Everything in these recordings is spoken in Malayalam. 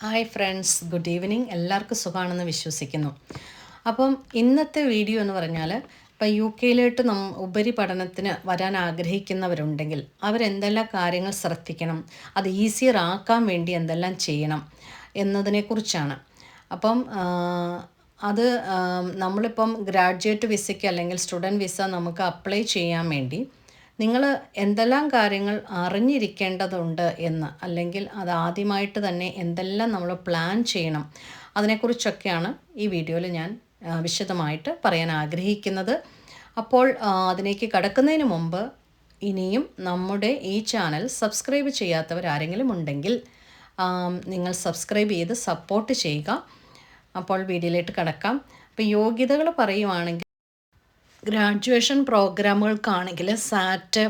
Hi friends good evening. എല്ലാവർക്കും സുഖമാണെന്ന് വിശ്വസിക്കുന്നു. അപ്പം ഇന്നത്തെ വീഡിയോ എന്ന് പറഞ്ഞാൽ ഇപ്പം യു കെയിലോട്ട് നം ഉപരിപഠനത്തിന് വരാൻ ആഗ്രഹിക്കുന്നവരുണ്ടെങ്കിൽ അവരെന്തെല്ലാം കാര്യങ്ങൾ ശ്രദ്ധിക്കണം അത് ഈസിയർ ആക്കാൻ വേണ്ടി എന്തെല്ലാം ചെയ്യണം എന്നതിനെക്കുറിച്ചാണ്. അപ്പം അത് നമ്മളിപ്പം ഗ്രാജുവേറ്റ് വിസയ്ക്ക് അല്ലെങ്കിൽ സ്റ്റുഡന്റ് വിസ നമുക്ക് അപ്ലൈ ചെയ്യാൻ വേണ്ടി നിങ്ങൾ എന്തെല്ലാം കാര്യങ്ങൾ അറിഞ്ഞിരിക്കേണ്ടതുണ്ട് എന്ന് അല്ലെങ്കിൽ അത് ആദ്യമായിട്ട് തന്നെ എന്തെല്ലാം നമ്മൾ പ്ലാൻ ചെയ്യണം അതിനെക്കുറിച്ചൊക്കെയാണ് ഈ വീഡിയോയിൽ ഞാൻ വിശദമായിട്ട് പറയാൻ ആഗ്രഹിക്കുന്നത്. അപ്പോൾ അതിലേക്ക് കടക്കുന്നതിന് മുമ്പ് ഇനിയും നമ്മുടെ ഈ ചാനൽ സബ്സ്ക്രൈബ് ചെയ്യാത്തവർ ആരെങ്കിലും ഉണ്ടെങ്കിൽ നിങ്ങൾ സബ്സ്ക്രൈബ് ചെയ്ത് സപ്പോർട്ട് ചെയ്യുക. അപ്പോൾ വീഡിയോയിലേക്ക് കടക്കാം. അപ്പോൾ യോഗ്യതകൾ പറയുവാണെങ്കിൽ ഗ്രാജുവേഷൻ പ്രോഗ്രാമുകൾക്കാണെങ്കിൽ സാറ്റ്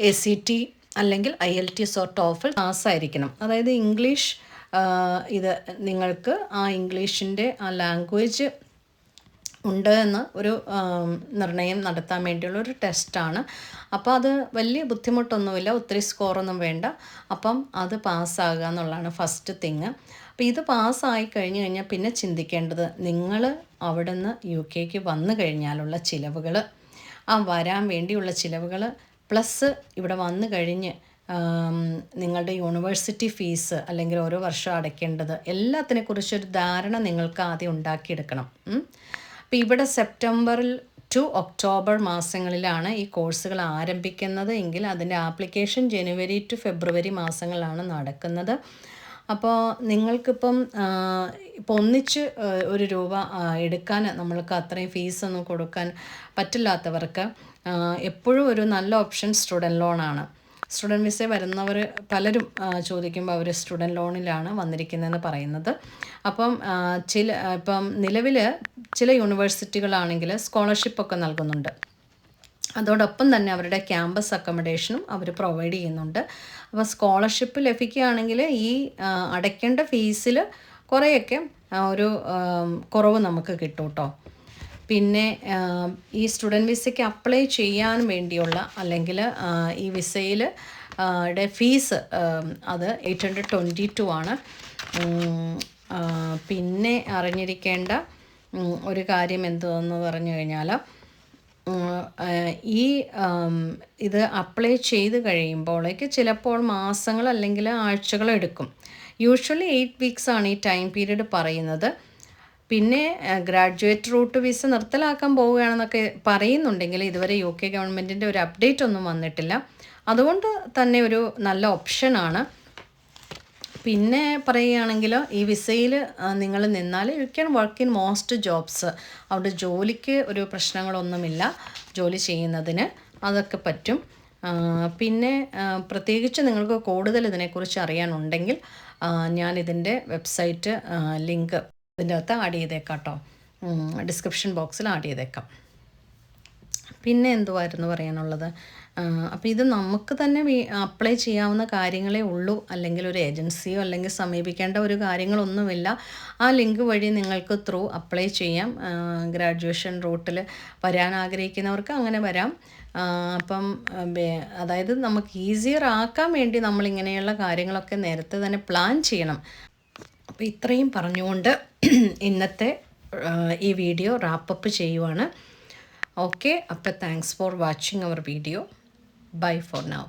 എ സി ടി അല്ലെങ്കിൽ I L T or TOEFL പാസ്സായിരിക്കണം അതായത് ഇംഗ്ലീഷ് ഇത് നിങ്ങൾക്ക് ആ ഇംഗ്ലീഷിന്റെ ആ ലാംഗ്വേജ് ഉണ്ട് എന്ന് ഒരു നിർണയം നടത്താൻ വേണ്ടിയുള്ള ഒരു ടെസ്റ്റാണ് അപ്പോൾ അത് വലിയ ബുദ്ധിമുട്ടൊന്നുമില്ല ഒത്തിരി സ്കോറൊന്നും വേണ്ട. അപ്പം അത് പാസ്സാകുക എന്നുള്ളതാണ് ഫസ്റ്റ് തിങ് അപ്പോൾ ഇത് പാസ്സായി കഴിഞ്ഞ് കഴിഞ്ഞാൽ പിന്നെ ചിന്തിക്കേണ്ടത് നിങ്ങൾ അവിടെ നിന്ന് യു കെക്ക് വന്നു കഴിഞ്ഞാലുള്ള ചിലവുകൾ ആ വരാൻ വേണ്ടിയുള്ള ചിലവുകൾ പ്ലസ് ഇവിടെ വന്നു കഴിഞ്ഞ് നിങ്ങളുടെ യൂണിവേഴ്സിറ്റി ഫീസ് അല്ലെങ്കിൽ ഓരോ വർഷം അടയ്ക്കേണ്ടത് എല്ലാത്തിനെക്കുറിച്ചൊരു ധാരണ നിങ്ങൾക്ക് ആദ്യം ഉണ്ടാക്കിയെടുക്കണം. അപ്പോൾ ഇവിടെ സെപ്റ്റംബറിൽ ടു ഒക്ടോബർ മാസങ്ങളിലാണ് ഈ കോഴ്സുകൾ ആരംഭിക്കുന്നത്. എങ്കിൽ അതിന്റെ ആപ്ലിക്കേഷൻ ജനുവരി ടു ഫെബ്രുവരി മാസങ്ങളിലാണ് നടക്കുന്നത്. അപ്പോൾ നിങ്ങൾക്കിപ്പം ഇപ്പോൾ ഒന്നിച്ച് ഒരു രൂപ എടുക്കാൻ നമ്മൾക്ക് അത്രയും ഫീസൊന്നും കൊടുക്കാൻ പറ്റില്ലാത്തവർക്ക് എപ്പോഴും ഒരു നല്ല ഓപ്ഷൻ സ്റ്റുഡന്റ് ലോണാണ് സ്റ്റുഡന്റ് വിസ വരുന്നവർ പലരും ചോദിക്കുമ്പോൾ അവർ സ്റ്റുഡന്റ് ലോണിലാണ് വന്നിരിക്കുന്നതെന്ന് പറയുന്നത്. അപ്പം ചില ഇപ്പം നിലവിൽ ചില യൂണിവേഴ്സിറ്റികളാണെങ്കിൽ സ്കോളർഷിപ്പൊക്കെ നൽകുന്നുണ്ട്. അതോടൊപ്പം തന്നെ അവരുടെ ക്യാമ്പസ് അക്കോമഡേഷനും അവർ പ്രൊവൈഡ് ചെയ്യുന്നുണ്ട്. അപ്പോൾ സ്കോളർഷിപ്പ് ലഭിക്കുകയാണെങ്കിൽ ഈ അടയ്ക്കേണ്ട ഫീസിൽ കുറേയൊക്കെ ഒരു കുറവ് നമുക്ക് കിട്ടും കേട്ടോ പിന്നെ ഈ സ്റ്റുഡന്റ് വിസയ്ക്ക് അപ്ലൈ ചെയ്യാൻ വേണ്ടിയുള്ള അല്ലെങ്കിൽ ഈ വിസയിൽ ഫീസ് അത് എയ്റ്റ് ഹൺഡ്രഡ് ട്വന്റി ടു ആണ്. പിന്നെ അറിഞ്ഞിരിക്കേണ്ട ഒരു കാര്യം എന്തെന്ന് പറഞ്ഞു കഴിഞ്ഞാൽ ഈ ഇത് അപ്ലൈ ചെയ്ത് കഴിയുമ്പോഴേക്ക് ചിലപ്പോൾ മാസങ്ങൾ അല്ലെങ്കിൽ ആഴ്ചകൾ എടുക്കും. യൂഷ്വലി എയ്റ്റ് വീക്സ് ആണ് ഈ ടൈം പീരീഡ് പറയുന്നത്. പിന്നെ ഗ്രാജുവേറ്റ് റൂട്ട് വിസ നിർത്തലാക്കാൻ പോവുകയാണെന്നൊക്കെ പറയുന്നുണ്ടെങ്കിൽ ഇതുവരെ യു കെ ഗവൺമെന്റിന്റെ ഒരു അപ്ഡേറ്റ് ഒന്നും വന്നിട്ടില്ല. അതുകൊണ്ട് തന്നെ ഒരു നല്ല ഓപ്ഷനാണ് പിന്നെ പറയുകയാണെങ്കിൽ ഈ വിസയിൽ നിങ്ങൾ നിന്നാൽ you can work in most jobs അവിടെ ജോലിക്ക് ഒരു പ്രശ്നങ്ങളൊന്നുമില്ല ജോലി ചെയ്യുന്നതിന് അതൊക്കെ പറ്റും. പിന്നെ പ്രത്യേകിച്ച് നിങ്ങൾക്ക് കൂടുതൽ ഇതിനെക്കുറിച്ച് അറിയാനുണ്ടെങ്കിൽ ഞാൻ ഇതിന്റെ വെബ്സൈറ്റ് ലിങ്ക് ഇതിന്റെ അകത്ത് ആഡ് ചെയ്തേക്കാം കേട്ടോ ഡിസ്ക്രിപ്ഷൻ ബോക്സിൽ ആഡ് ചെയ്തേക്കാം. പിന്നെ എന്തുവായിരുന്നു പറയാനുള്ളത്? അപ്പോൾ ഇത് നമുക്ക് തന്നെ അപ്ലൈ ചെയ്യാവുന്ന കാര്യങ്ങളേ ഉള്ളൂ. അല്ലെങ്കിൽ ഒരു ഏജൻസിയോ അല്ലെങ്കിൽ സമീപിക്കേണ്ട ഒരു കാര്യങ്ങളൊന്നുമില്ല. ആ ലിങ്ക് വഴി നിങ്ങൾക്ക് ത്രൂ അപ്ലൈ ചെയ്യാം. ഗ്രാജുവേഷൻ റൂട്ടിൽ വരാൻ ആഗ്രഹിക്കുന്നവർക്ക് അങ്ങനെ വരാം. അപ്പം അതായത് നമുക്ക് ഈസിയർ ആക്കാൻ വേണ്ടി നമ്മളിങ്ങനെയുള്ള കാര്യങ്ങളൊക്കെ നേരത്തെ തന്നെ പ്ലാൻ ചെയ്യണം. അപ്പോൾ ഇത്രയും പറഞ്ഞുകൊണ്ട് ഇന്നത്തെ ഈ വീഡിയോ റാപ്പപ്പ് ചെയ്യുവാണ്. ഓക്കെ അപ്പോൾ thanks for watching our video bye for now